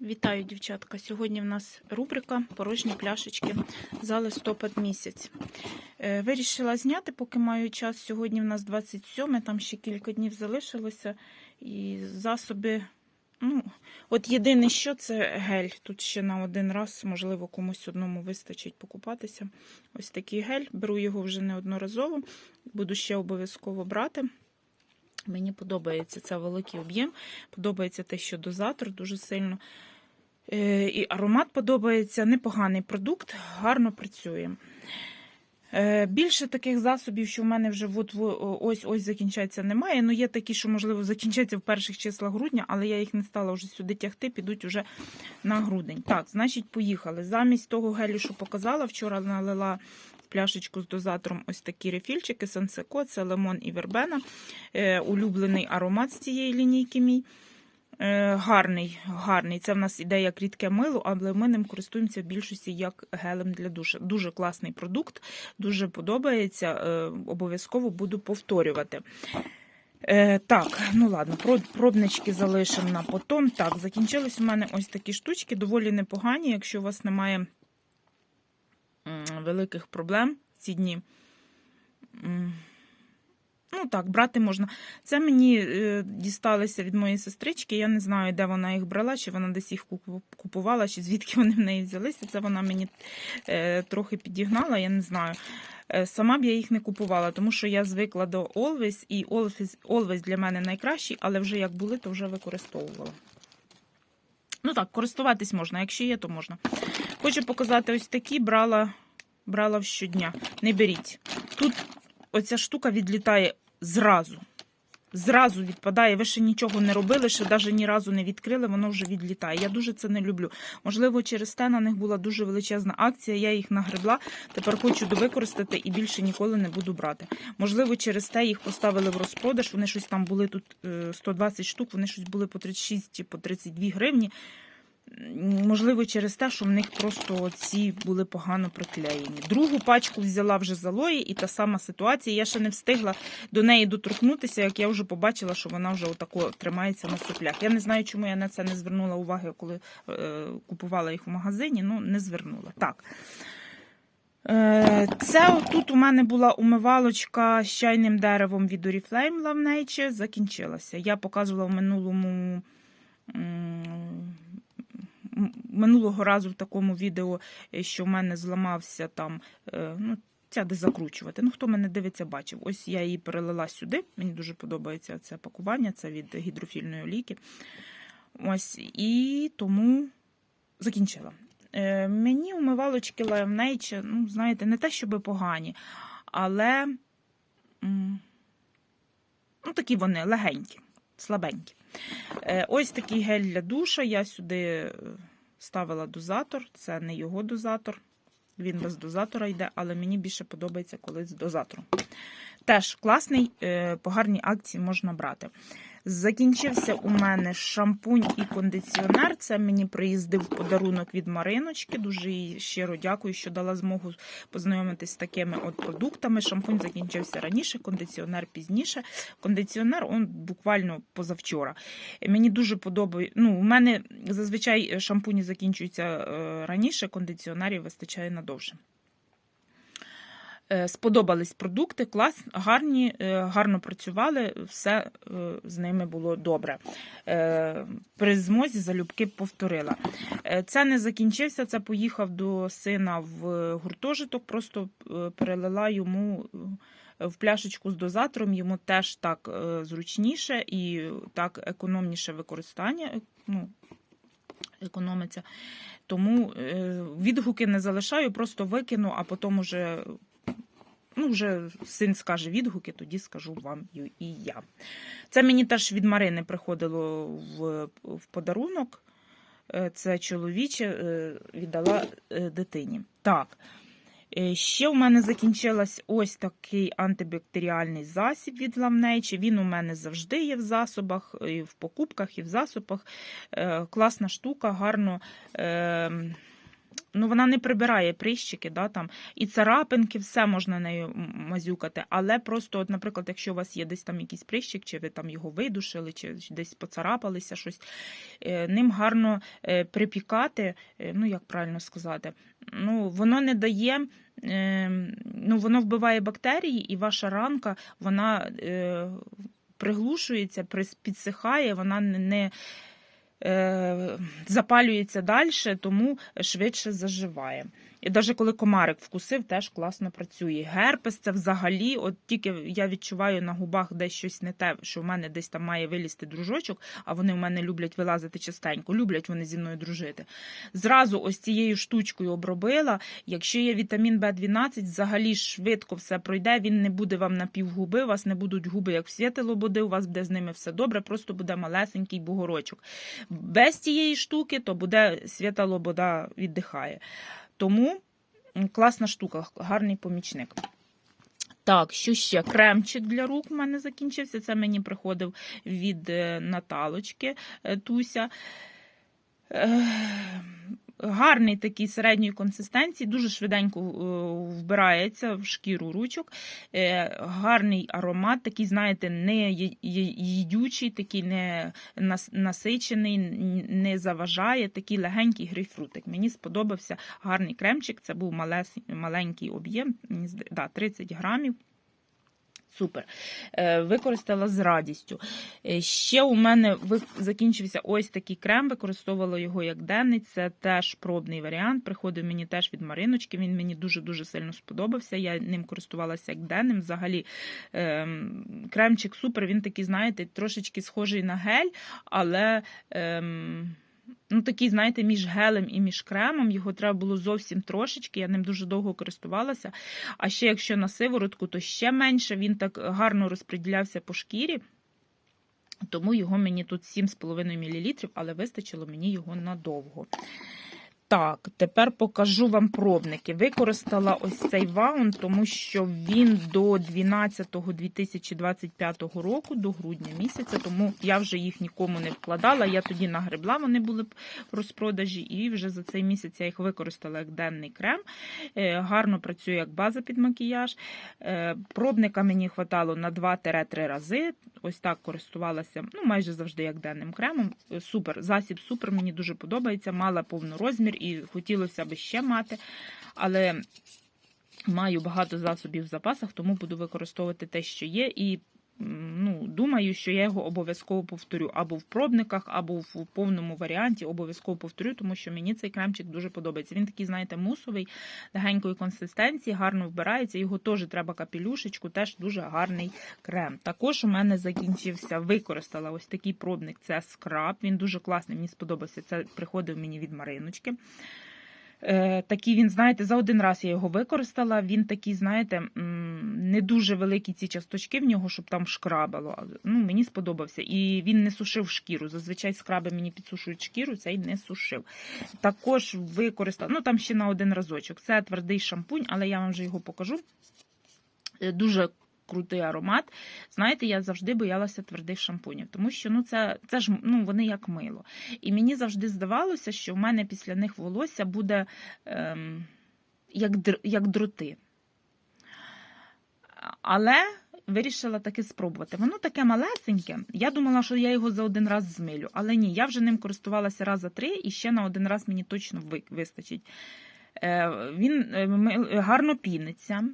Вітаю, дівчатка! Сьогодні в нас рубрика Порожні пляшечки за листопад місяць. Е, Вирішила зняти, поки маю час. Сьогодні в нас 27, там ще кілька днів залишилося. І засоби. Ну, от єдине, що це гель. Тут ще на один раз, можливо, комусь одному вистачить покупатися. Ось такий гель. Беру його вже неодноразово. Буду ще обов'язково брати. Мені подобається це великий об'єм, подобається те, що дозатор дуже сильно. Е, І аромат подобається, непоганий продукт, гарно працює. Е, Більше таких засобів, що в мене вже от, ось ось закінчаться, немає. Ну, є такі, що, можливо, закінчаться в перших числах грудня, але я їх не стала вже сюди тягти, підуть вже на грудень. Так, значить, поїхали. Замість того гелю, що показала, вчора налила пляшечку з дозатором ось такі рефільчики, Сансеко, це лимон і вербена. Е, Улюблений аромат з цієї лінійки мій. Е, Гарний, гарний. Це в нас іде як рідке мило, але ми ним користуємося в більшості як гелем для душа. Дуже класний продукт, дуже подобається. е, Обов'язково буду повторювати. Е, так, ну ладно, пробнички залишимо на потом. Так, закінчились у мене ось такі штучки, доволі непогані, якщо у вас немає великих проблем в ці дні. Ну так, брати можна. Це мені е, дісталися від моєї сестрички. Я не знаю, де вона їх брала, чи вона десь їх купувала, чи звідки вони в неї взялися. Це вона мені е, трохи підігнала, я не знаю. Е, Сама б я їх не купувала, тому що я звикла до Always, і Always, Always для мене найкращий, але вже як були, то вже використовувала. Ну так, користуватись можна, якщо є, то можна. Хочу показати ось такі, брала, брала щодня. Не беріть. Тут оця штука відлітає зразу. Зразу відпадає. Ви ще нічого не робили, ще навіть ні разу не відкрили, воно вже відлітає. Я дуже це не люблю. Можливо, через те на них була дуже величезна акція, я їх нагребла. Тепер хочу довикористати і більше ніколи не буду брати. Можливо, через те їх поставили в розпродаж. Вони щось там були тут е, 120 штук, вони щось були по 36 чи по 32 гривні. Можливо, через те, що в них просто ці були погано приклеєні. Другу пачку взяла вже з алої, і та сама ситуація. Я ще не встигла до неї доторкнутися, як я вже побачила, що вона вже отако тримається на соплях. Я не знаю, чому я на це не звернула уваги, коли е, купувала їх в магазині. Ну, не звернула. Так. Е, Це тут у мене була умивалочка з чайним деревом від Oriflame Love Nature. Закінчилася. Я показувала в минулому. Минулого разу в такому відео, е, що в мене зламався там, е, ну, ця де закручувати. Ну, хто мене дивиться, бачив. Ось я її перелила сюди. Мені дуже подобається це пакування, це від гідрофільної олійки. Ось, і тому закінчила. Е, мені умивалочки Live ну, знаєте, не те, щоб погані, але ну, такі вони легенькі, слабенькі. Е, ось такий гель для душа. Я сюди е, ставила дозатор, це не його дозатор. Він без дозатора йде, але мені більше подобається, коли з дозатором. Теж класний, е, по гарній акції можна брати. Закінчився у мене шампунь і кондиціонер. Це мені приїздив подарунок від Мариночки. Дуже їй щиро дякую, що дала змогу познайомитись з такими от продуктами. Шампунь закінчився раніше, кондиціонер пізніше. Кондиціонер он буквально позавчора. Мені дуже подобає. Ну, у мене зазвичай шампуні закінчуються е, раніше, кондиціонерів вистачає надовше. Е, Сподобались продукти, клас, гарні, е, гарно працювали, все е, з ними було добре. При змозі залюбки повторила. Це не закінчився, це поїхав до сина в гуртожиток, просто перелила йому в пляшечку з дозатором, йому теж так зручніше і так економніше використання. Ну, економиться. Тому відгуки не залишаю, просто викину, а потім уже ну, вже син скаже відгуки, тоді скажу вам і я. Це мені теж від Марини приходило в, в подарунок. Е, Це чоловіче е, віддала е, дитині. Так. Ще у мене закінчилась ось такий антибактеріальний засіб від Ламнейчі. Він у мене завжди є в засобах, і в покупках, і в засобах. Класна штука, гарно. Ну, вона не прибирає прищики, да, там, і царапинки, все можна нею мазюкати. Але просто, от, наприклад, якщо у вас є десь там якийсь прищик, чи ви там його видушили, чи десь поцарапалися щось, е, ним гарно е, припікати, е, ну як правильно сказати, ну, воно не дає. Ну, воно вбиває бактерії, і ваша ранка вона е, приглушується, підсихає, вона не, запалюється далі, тому швидше заживає. І навіть коли комарик вкусив, теж класно працює. Герпес це взагалі, от тільки я відчуваю на губах десь щось не те, що в мене десь там має вилізти дружочок, а вони в мене люблять вилазити частенько, люблять вони зі мною дружити. Зразу ось цією штучкою обробила. Якщо є вітамін В12, взагалі швидко все пройде, він не буде вам на півгуби, у вас не будуть губи, як в світи лободи, у вас буде з ними все добре, просто буде малесенький бугорочок. Без цієї штуки, то буде свята лобода віддихає. Тому класна штука, гарний помічник. Так, що ще? Кремчик для рук у мене закінчився. Це мені приходив від е, Наталочки е, Туся. Гарний такий середньої консистенції, дуже швиденько е, вбирається в шкіру ручок. Е, Гарний аромат, такий, знаєте, не їдючий, такий не насичений, не заважає, такий легенький грейпфрутик. Мені сподобався гарний кремчик. Це був малес- маленький об'єм, да, 30 грамів. Супер. Е, Використала з радістю. Е, Ще у мене закінчився ось такий крем, використовувала його як денний. Це теж пробний варіант. Приходив мені теж від Мариночки. Він мені дуже-дуже сильно сподобався. Я ним користувалася як денним. Взагалі ем, кремчик супер. Він такий, знаєте, трошечки схожий на гель, але. Ну, такий, знаєте, між гелем і між кремом. Його треба було зовсім трошечки. Я ним дуже довго користувалася. А ще якщо на сиворотку, то ще менше. Він так гарно розподілявся по шкірі. Тому його мені тут 7,5 мл, але вистачило мені його надовго. Так, тепер покажу вам пробники. Використала ось цей ваун, тому що він до 12-2025 року, до грудня місяця, тому я вже їх нікому не вкладала. Я тоді нагребла, вони були в розпродажі, і вже за цей місяць я їх використала як денний крем. Е, Гарно працює як база під макіяж. Е, Пробника мені хватало на 2-3 рази. Ось так користувалася ну, майже завжди як денним кремом. Е, Супер, засіб супер, мені дуже подобається. Мала повний розмір і хотілося б ще мати. Але маю багато засобів в запасах, тому буду використовувати те, що є. І ну, думаю, що я його обов'язково повторю або в пробниках, або в повному варіанті. Обов'язково повторю, тому що мені цей кремчик дуже подобається. Він такий, знаєте, мусовий, легенької консистенції, гарно вбирається. Його теж треба капелюшечку, теж дуже гарний крем. Також у мене закінчився, використала ось такий пробник. Це скраб. Він дуже класний, мені сподобався. Це приходив мені від Мариночки. Е, Такий він, знаєте, за один раз я його використала. Він такий, знаєте, не дуже великі ці часточки в нього, щоб там шкрабало. Ну, мені сподобався. І він не сушив шкіру. Зазвичай скраби мені підсушують шкіру, цей не сушив. Також використала, ну там ще на один разочок. Це твердий шампунь, але я вам вже його покажу. Е, Дуже крутий аромат. Знаєте, я завжди боялася твердих шампунів, тому що ну, це, це ж ну, вони як мило. І мені завжди здавалося, що в мене після них волосся буде ем, як, як дроти. Але вирішила таки спробувати. Воно таке малесеньке. Я думала, що я його за один раз змилю, але ні, я вже ним користувалася раз за три, і ще на один раз мені точно вистачить. Е, Він е, гарно піниться.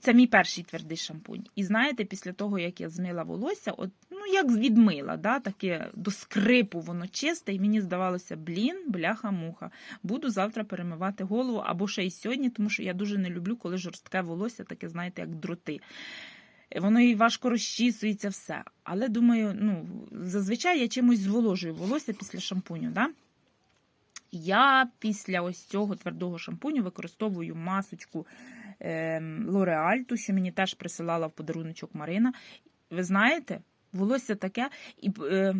Це мій перший твердий шампунь. І знаєте, після того, як я змила волосся, от, ну як відмила, да, таке до скрипу воно чисте, і мені здавалося, блін, бляха-муха. Буду завтра перемивати голову або ще й сьогодні, тому що я дуже не люблю, коли жорстке волосся, таке, знаєте, як дроти. Воно і важко розчісується все. Але думаю, ну, зазвичай я чимось зволожую волосся після шампуню. Да? Я після ось цього твердого шампуню використовую масочку L'Oreal, ту, що мені теж присилала в подаруночок Марина. Ви знаєте, волосся таке. І, е,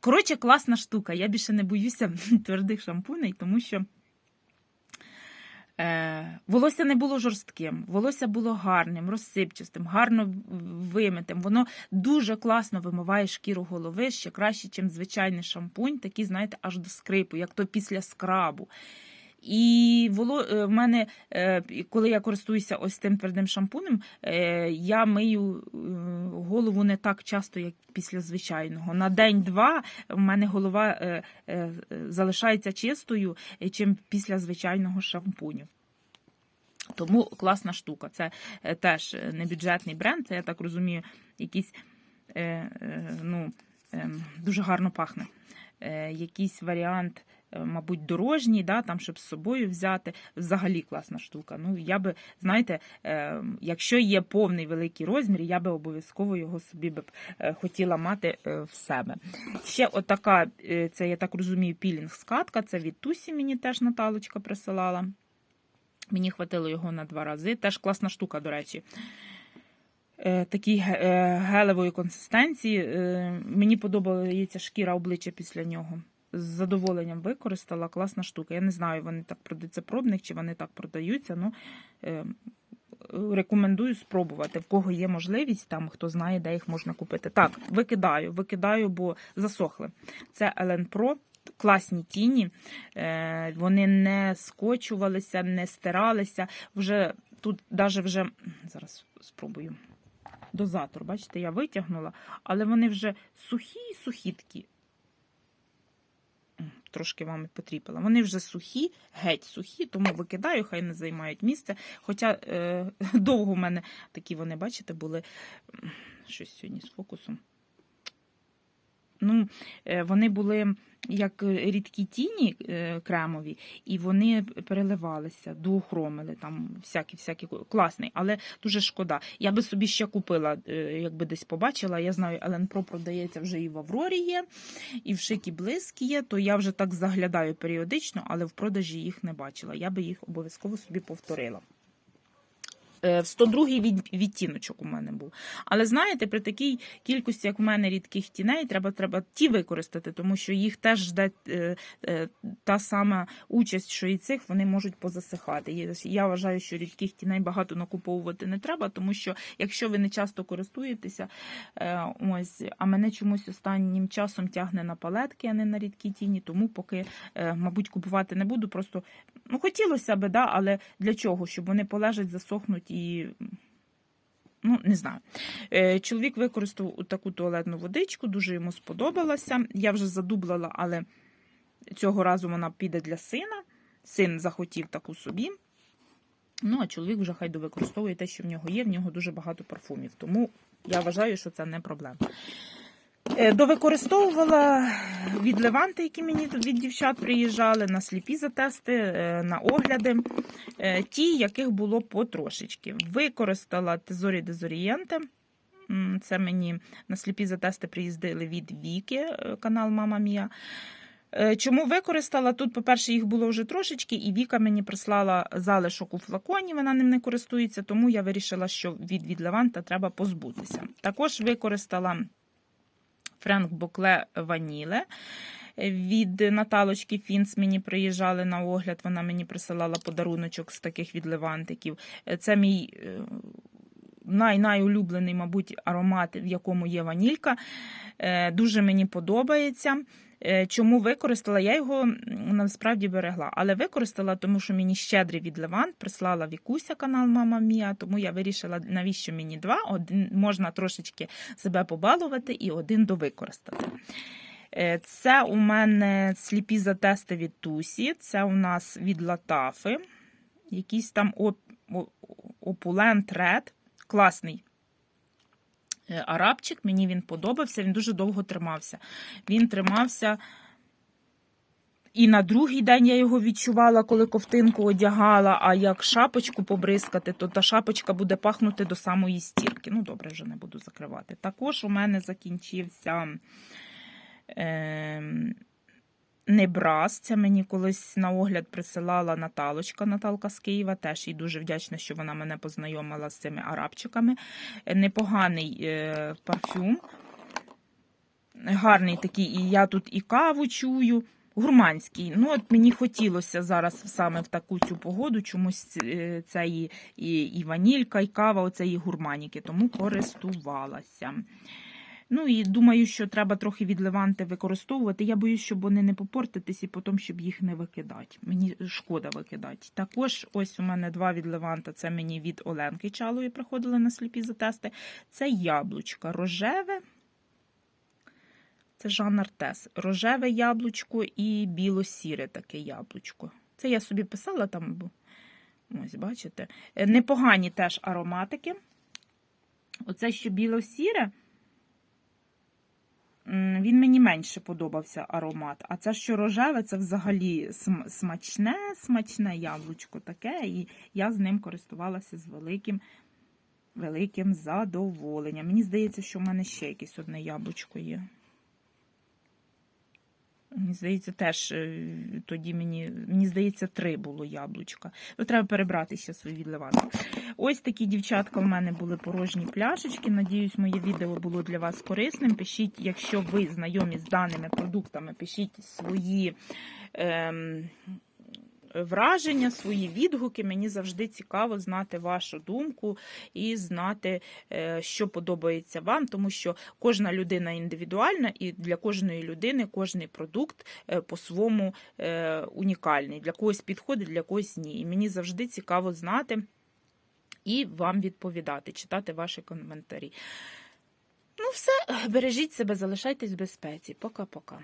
коротше, класна штука. Я більше не боюся твердих шампуней, тому що е, волосся не було жорстким, волосся було гарним, розсипчастим, гарно вимитим. Воно дуже класно вимиває шкіру голови, ще краще, ніж звичайний шампунь, такий, знаєте, аж до скрипу, як то після скрабу. І воло... е, в мене, е, коли я користуюся ось цим твердим шампунем, е, я мию голову не так часто, як після звичайного. На день-два в мене голова залишається чистою, чим після звичайного шампуню. Тому класна штука. Це теж не бюджетний бренд, це, я так розумію, якийсь ну, е, дуже гарно пахне. Якийсь варіант, мабуть, дорожній, да, там, щоб з собою взяти. Взагалі класна штука. Ну, я би, знаєте, е, якщо є повний великий розмір, я би обов'язково його собі би е, хотіла мати е, в себе. Ще отака, е, це, я так розумію, пілінг-скатка, це від Тусі мені теж Наталочка присилала. Мені хватило його на два рази. Теж класна штука, до речі. Е, Такий е, гелевої консистенції. Е, Мені подобається шкіра обличчя після нього. З задоволенням використала. Класна штука. Я не знаю, вони так продаються пробник, чи вони так продаються. Ну, е, рекомендую спробувати. В кого є можливість, там хто знає, де їх можна купити. Так, викидаю, викидаю, бо засохли. Це Ellen Pro. Класні тіні, Е, вони не скочувалися, не стиралися. Вже тут навіть вже зараз спробую. Дозатор, бачите, я витягнула, але вони вже сухі, сухі такі. Трошки вам і потріпала. Вони вже сухі, геть сухі, тому викидаю, хай не займають місце. Хоча е, довго в мене такі вони, бачите, були щось сьогодні з фокусом. Ну, е, вони були як рідкі тіні е, кремові, і вони переливалися, дуохромили, там всякі, всякі класний, але дуже шкода. Я би собі ще купила, е, якби десь побачила. Я знаю, Ellen Pro продається вже і в Аврорі є, і в Шикі Блиск є, то я вже так заглядаю періодично, але в продажі їх не бачила. Я би їх обов'язково собі повторила. Е, В 102 від, відтіночок у мене був. Але знаєте, при такій кількості, як в мене рідких тіней, треба, треба ті використати, тому що їх теж жде е, е, та сама участь, що і цих, вони можуть позасихати. Я вважаю, що рідких тіней багато накуповувати не треба, тому що якщо ви не часто користуєтеся, ось, а мене чомусь останнім часом тягне на палетки, а не на рідкі тіні, тому поки, мабуть, купувати не буду. Просто ну, хотілося б, да, але для чого? Щоб вони полежать, засохнуть і. Ну, не знаю. Е, Чоловік використав таку туалетну водичку, дуже йому сподобалася. Я вже задублала, але цього разу вона піде для сина. Син захотів таку собі. Ну, а чоловік вже хай довикористовує те, що в нього є. В нього дуже багато парфумів. Тому я вважаю, що це не проблема. Е, Довикористовувала від Леванти, які мені від дівчат приїжджали, на сліпі затести, е, на огляди. Е, Ті, яких було потрошечки. Використала Тезорі Дезорієнте. М, Це мені на сліпі затести приїздили від Віки, канал Мама Мія. Чому використала? Тут, по-перше, їх було вже трошечки, і Віка мені прислала залишок у флаконі, вона ним не користується, тому я вирішила, що від, від Леванта треба позбутися. Також використала Френк Бокле Ваніле. Від Наталочки Фінс мені приїжджали на огляд, вона мені присилала подаруночок з таких від левантиків. Це мій е, най-найулюблений, мабуть, аромат, в якому є ванілька. Е, Дуже мені подобається. Е, Чому використала? Я його насправді берегла, але використала, тому що мені щедрий від Левант прислала Вікуся канал Мама Мія, тому я вирішила, навіщо мені два. Один можна трошечки себе побалувати і один довикористати. Е, Це у мене сліпі затести від Тусі, це у нас від Латафи. Якийсь там опулент ред. Класний арабчик. Мені він подобався, він дуже довго тримався. Він тримався. І на другий день я його відчувала, коли ковтинку одягала. А як шапочку побризкати, то та шапочка буде пахнути до самої стірки. Ну, добре, вже не буду закривати. Також у мене закінчився ем, Небраз. Це мені колись на огляд присилала Наталочка, Наталка з Києва. Теж їй дуже вдячна, що вона мене познайомила з цими арабчиками. Е, Непоганий е, парфюм. Гарний такий, і я тут і каву чую. Гурманський. Ну, от мені хотілося зараз саме в таку цю погоду чомусь е, це і, і, і ванілька, і кава, оце і гурманіки, тому користувалася. Ну і думаю, що треба трохи від леванти використовувати. Я боюсь, щоб вони не попортитись і потім, щоб їх не викидати. Мені шкода викидати. Також ось у мене два від леванта. Це мені від Оленки Чалої приходили на сліпі затести. Це яблучко рожеве. Це Жан Артес. Рожеве яблучко і біло-сіре таке яблучко. Це я собі писала там. Ось, бачите. Е, Непогані теж ароматики. Оце, що біло-сіре, він мені менше подобався аромат. А це, що рожеве, це взагалі см- смачне, смачне яблучко таке. І я з ним користувалася з великим, великим задоволенням. Мені здається, що в мене ще якесь одне яблучко є. Мені здається, теж е, тоді мені, мені здається, три було яблучка. Ну, треба перебрати ще свої відливати. Ось такі дівчатка в мене були порожні пляшечки. Надіюсь, моє відео було для вас корисним. Пишіть, якщо ви знайомі з даними продуктами, пишіть свої. Ем... Враження, свої відгуки. Мені завжди цікаво знати вашу думку і знати, е, що подобається вам, тому що кожна людина індивідуальна, і для кожної людини кожний продукт е, по-своєму е, унікальний. Для когось підходить, для когось ні. І мені завжди цікаво знати і вам відповідати, читати ваші коментарі. Ну, все, бережіть себе, залишайтесь в безпеці. Пока-пока.